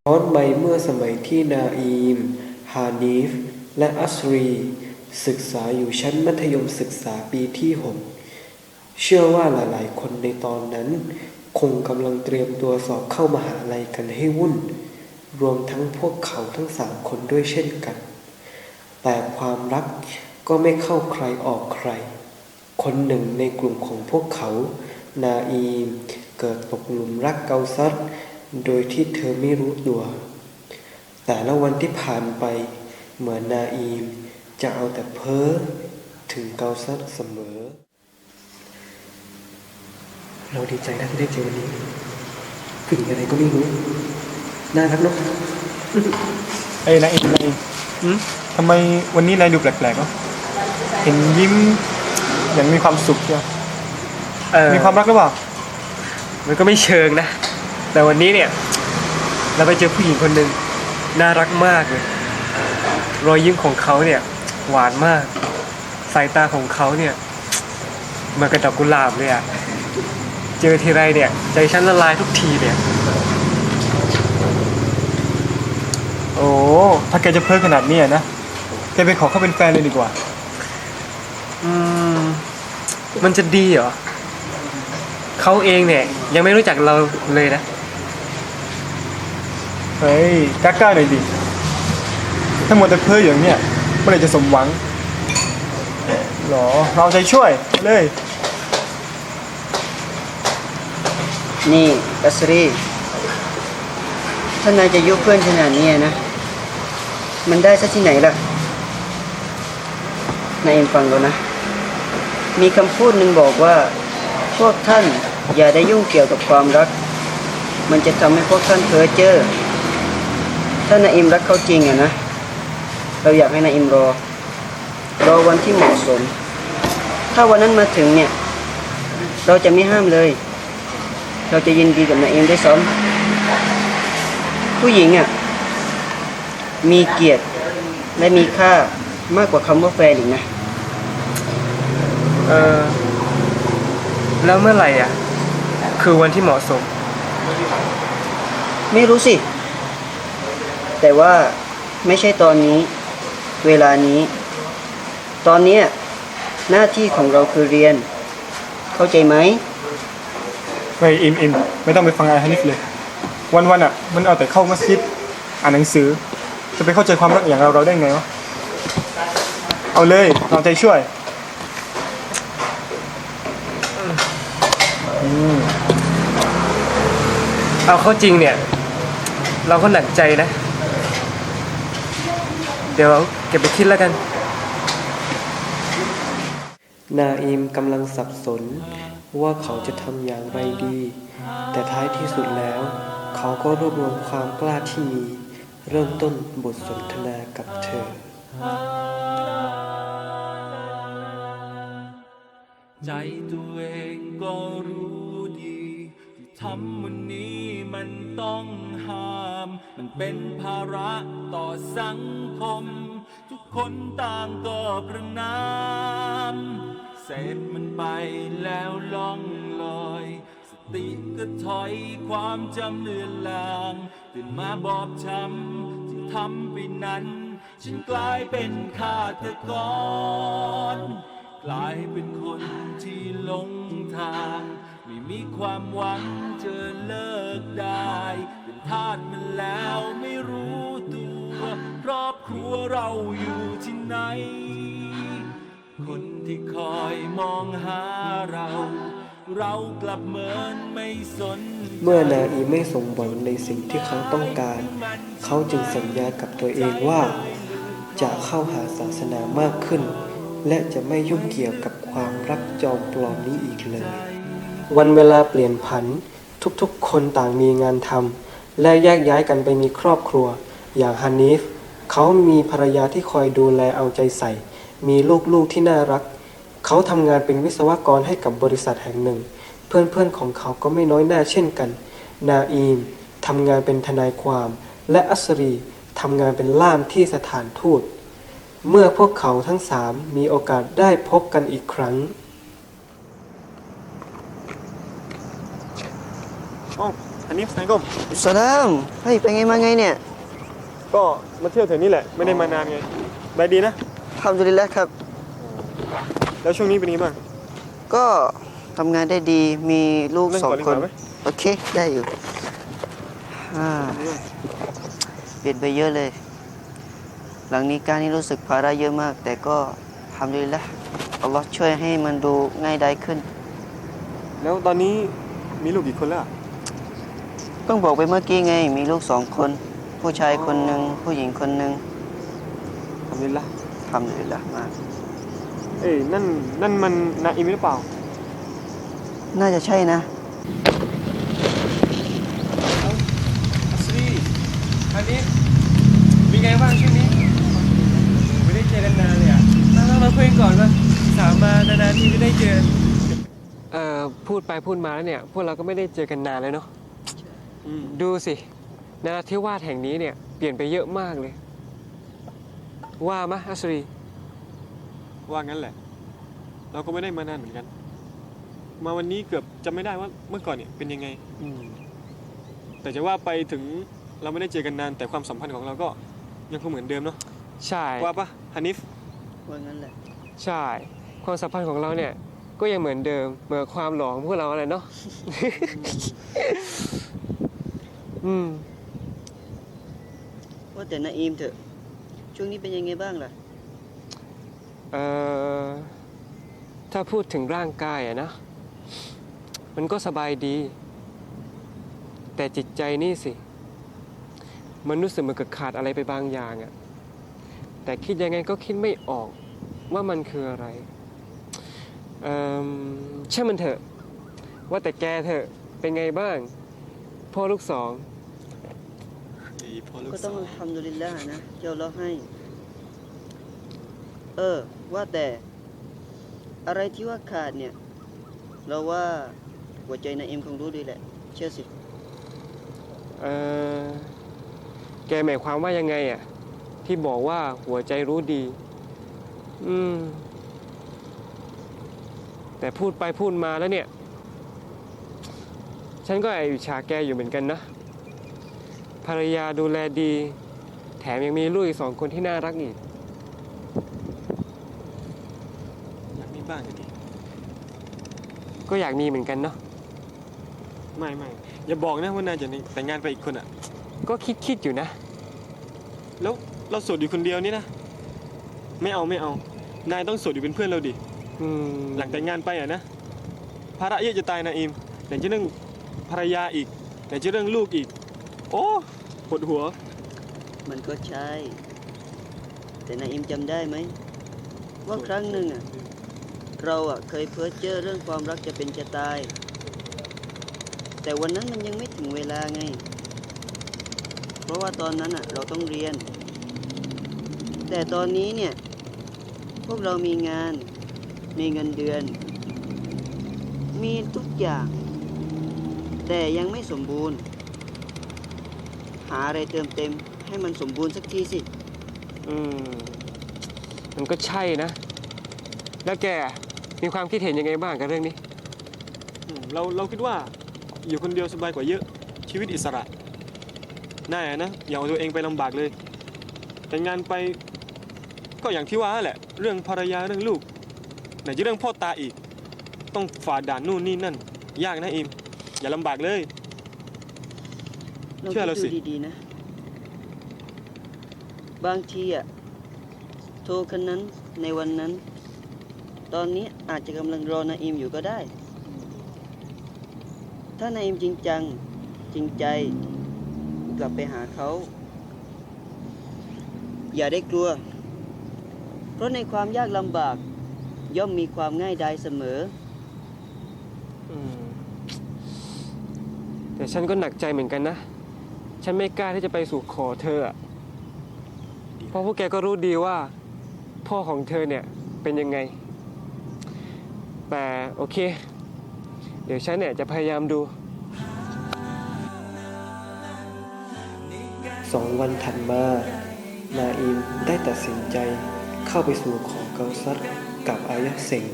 ย้อนไปเมื่อสมัยที่นาอีม ฮานีฟ และอัสรี ศึกษาอยู่ชั้นมัธยมศึกษาปีที่หกเชื่อว่าหลายๆ คนในตอนนั้น คงกำลังเตรียมตัวสอบเข้ามหาลัยกันให้วุ่น รวมทั้งพวกเขาทั้งสามคนด้วยเช่นกัน แต่ความรักก็ไม่เข้าใครออกใคร คนหนึ่งในกลุ่มของพวกเขา นาอีม เกิดตกหลุมรักเกาซัด โดยที่เธอไม่รู้ตัว แต่ละวันที่ผ่านไปเหมือนนาอีม จะเอาแต่เพ้อถึงเกาซัดเสมอ เราดีใจนะที่ได้เจอวันนี้ผู้หญิงอะไรก็ไม่รู้ น่ารักเนอะเอ้ยนายเองนายเองทำไมวันนี้นายดูแปลกๆวะเห็นยิ้มอย่างมีความสุขเชียวเออมีความรักหรือเปล่า มันก็ไม่เชิงนะ แต่วันนี้เนี่ย เราไปเจอผู้หญิงคนหนึ่งน่ารักมากเลย รอยยิ้มของเขาเนี่ย หวานมาก สายตาของเขาเนี่ยเหมือนกระดอกกุหลาบเลยอะเจอทีไรเนี่ย ใจฉันละลายทุกทีเนี่ย โอ้ถ้าแกจะเพ้อขนาดนี้อะนะแกไปขอเขาเป็นแฟนเลยดีกว่า อืม มันจะดีเหรอเขาเองเนี่ย ยังไม่รู้จักเราเลยนะ เฮ้ยกล้าๆหน่อยดิ ถ้ามัวแต่เพ้ออย่างเนี้ยเมื่อไหรจะสมหวังหรอ เราใจช่วยเลย นี่กัสรีถ้านายจะยุเพื่อนขนาดนี้นะ มันได้ซะที่ไหนล่ะ นายเอ็มฟังดูนะ มีคำพูดหนึ่งบอกว่า พวกท่านอย่าได้ยุ่งเกี่ยวกับความรัก มันจะทำให้พวกท่านเพ้อเจ้อ ถ้านายเอ็มรักเขาจริงอะนะ เราอยากให้นายเอ็มรอ รอวันที่เหมาะสม ถ้าวันนั้นมาถึงเนี่ย เราจะไม่ห้ามเลย เราจะยินดีกับนายเอ็มได้วยซ้ำผู้หญิงอะมีเกียรติและมีค่ามากกว่าคำว่าแฟนอีกนะเออแล้วเมื่อไหร่อะ คือวันที่เหมาะสม ไม่รู้สิ แต่ว่าไม่ใช่ตอนนี้ เวลานี้ ตอนเนี้ยหน้าที่ของเราคือเรียน เข้าใจไหมเฮ้ยอิมอิมไม่ต้องไปฟังอะไรฮันนิฟเลย วันๆอะ มันเอาแต่เข้ามัสยิดอ่านหนังสือ จะไปเข้าใจความรักอย่างเราเราได้ไงวะเอาเลยเราใจช่วยเอาเข้าจริงเนี่ย เราก็หนักใจนะ เดี๋ยวเก็บไปคิดแล้วกัน นาอิมกำลังสับสนว่าเขาจะทำอย่างไรดี แต่ท้ายที่สุดแล้ว เขาก็รวบรวมความกล้าที่มี เริ่มต้นบทสนทนากับเธอ ใจตัวเองก็รู้ดี ทำวันนี้มันต้องห้าม มันเป็นภาระต่อสังคม ทุกคนต่างก็ประนามเสพมันไปแล้วล่องลอย สติก็ถอยความจำเลือนลางตื่นมาบอบช้ำที่ทำไปนั้น ฉันกลายเป็นฆาตกร กลายเป็นคนที่หลงทาง ไม่มีความหวังจะเลิกได้ เป็นทาสมันแล้วไม่รู้ตัว ครอบครัวเราอยู่ที่ไหน คนที่คอยมองหาเรา เรากลับเหมือนไม่สน เมื่อนาอีไม่สมหวังในสิ่งที่เขาต้องการ เขาจึงสัญญากับตัวเองว่า จะเข้าหาศาสนามากขึ้นและจะไม่ยุ่งเกี่ยวกับความรักจอมปลอมนี้อีกเลย วันเวลาเปลี่ยนผัน ทุกๆ คนต่างมีงานทำและแยกย้ายกันไปมีครอบครัว อย่างฮันนีฟเขามีภรรยาที่คอยดูแลเอาใจใส่ มีลูกๆที่น่ารัก เขาทำงานเป็นวิศวกรให้กับบริษัทแห่งหนึ่ง เพื่อนๆของเขาก็ไม่น้อยหน้าเช่นกัน นาอีมทำงานเป็นทนายความ และอัสรีทำงานเป็นล่ามที่สถานทูต เมื่อพวกเขาทั้งสามมีโอกาสได้พบกันอีกครั้ง อ๋อฮัฮันนิฟไซกลมสลามเฮ้ยไปไงมาไงเนี่ยก็มาเที่ยวแถวนี้แหละ ไม่ได้มานานไงบายดีนะทำดุลิลละครับ แล้วช่วงนี้เป็นยังไงบ้าง ก็ทำงานได้ดีมีลูกเล่นสองก่อนดีคกน ว่าไหม โอเค ได้อยู่อ่าเปลี่ยนไปเยอะเลย หลังนี้การนี้รู้สึกภาระเยอะมาก แต่ก็ทำดีแล้วอัลลอฮ์ช่วยให้มันดูง่ายได้ขึ้น แล้วตอนนี้มีลูกกี่คนแล้วอะ เพิ่งบอกไปเมื่อกี้ไง มีลูกสองคน ผู้ชายคนหนึ่งผู้หญิงคนหนึ่งทำดีละทำดีแล้วมากเอ้ยนั่นนั่นมันนาอิมหรือเปล่า น่าจะใช่นะสรีอันนี้เป็นไงบ้างช่วงนี้ไม่ได้เจอกันนานเลยอะมามามาคุยกันก่อนว่าสามมานานๆทีไม่ได้เจอเอ่อพูดไปพูดมาแล้วเนี่ย พวกเราก็ไม่ได้เจอกันนานเลยเนาะอืม ดูสินราธิวาสแห่งนี้เนี่ยเปลี่ยนไปเยอะมากเลย ว่ามะอัสรี ว่างั้นแหละ เราก็ไม่ได้มานานเหมือนกัน มาวันนี้เกือบจำไม่ได้ว่าเมื่อก่อนเนี่ยเป็นยังไง แต่จะว่าไปถึงเราไม่ได้เจอกันนานแต่ความสัมพันธ์ของเราก็ยังคงเหมือนเดิมเนาะใช่ ว่าปะฮันนิฟว่างั้นแหละ ใช่ ความสัมพันธ์ของเราเนี่ย ก็ยังเหมือนเดิม เหมือนความหลองพวกเราอะไรเนาะ อืม ว่าแต่นาอีมเถอะ ช่วงนี้เป็นยังไงบ้างล่ะ เอ่อ ถ้าพูดถึงร่างกายอะนะ มันก็สบายดี แต่จิตใจนี่สิ มันรู้สึกเหมือนกับขาดอะไรไปบางอย่างอะแต่คิดยังไงก็คิดไม่ออกว่ามันคืออะไร เอ่อใช่างมันเถอะ ว่าแต่แกเถอะ เป็นไงบ้าง พ่อลูกสองก็ต้องทำดุลิลละนะที่เราให้ เออ ว่าแต่ อะไรที่ว่าขาดเนี่ย เราว่าหัวใจนาอิมคงรู้ดีแหละ เชื่อสิ เออแกหมายความว่ายังไงอะ ที่บอกว่าหัวใจรู้ดี อืม แต่พูดไปพูดมาแล้วเนี่ย ฉันก็แอบอิจฉาแกอยู่เหมือนกันนะ ภรรยาดูแลดี แถมยังมีลูกอีกสองคนที่น่ารักอีก อยากมีบ้างอะดิก็อยากมีเหมือนกันเนาะ ไม่ไม่อย่าบอกนะว่านายจะแต่งงานไปอีกคนอะ ก็คิดคิดอยู่นะ แล้วเราโสดอยู่คนเดียวนี่นะ ไม่เอาไม่เอา นายต้องโสดอยู่เป็นเพื่อนเราดิ อืม หลังแต่งงานไปอะนะ ภาระเยอะจะตายนะอิมไหนจะเรื่อง ภรรยาอีกไหนจะเรื่องลูกอีก โอ้ปวดหัว มันก็ใช่ แต่นายอิมจำได้ไหม ว่าครั้งหนึ่งอะ เราอะเคยเพ้อเจ้อเรื่องความรักจะเป็นจะตาย แต่วันนั้นมันยังไม่ถึงเวลาไง เพราะว่าตอนนั้นอะ เราต้องเรียน แต่ตอนนี้เนี่ย พวกเรามีงาน มีเงินเดือน มีทุกอย่าง แต่ยังไม่สมบูรณ์ หาอะไรเติมเต็มให้มันสมบูรณ์สักทีสิ อืม มันก็ใช่นะ แล้วแกมีความคิดเห็นยังไงบ้างกับเรื่องนี้ อืมเราเราคิดว่าอยู่คนเดียวสบายกว่าเยอะชีวิตอิสระน่าอะนะอย่าเอาตัวเองไปลำบากเลย แต่งงานไปก็อย่างที่ว่าแหละ เรื่องภรรยาเรื่องลูกไหนจะเรื่องพ่อตาอีก ต้องฝ่าด่านนู่นนี่นั่น ยากนะอิม อย่าลำบากเลยเราเชื่อเราสิ คิดดูดีๆนะ บางทีอะโทรคนนั้นในวันนั้น ตอนนี้อาจจะกำลังรอนาอิมอยู่ก็ได้ ถ้านาอิมจริงจัง จริงใจ กลับไปหาเขา อย่าได้กลัว เพราะในความยากลำบากย่อมมีความง่ายดายเสมอ อืม แต่ฉันก็หนักใจเหมือนกันนะ ฉันไม่กล้าที่จะไปสู่ขอเธออะเพราะพวกแกก็รู้ดีว่า พ่อของเธอเนี่ยเป็นยังไง แต่โอเค เดี๋ยวฉันเนี่ยจะพยายามดู สองวันถัดมา นาอิมได้ตัดสินใจเข้าไปสู่ขอเกาซัดกับอายะเซง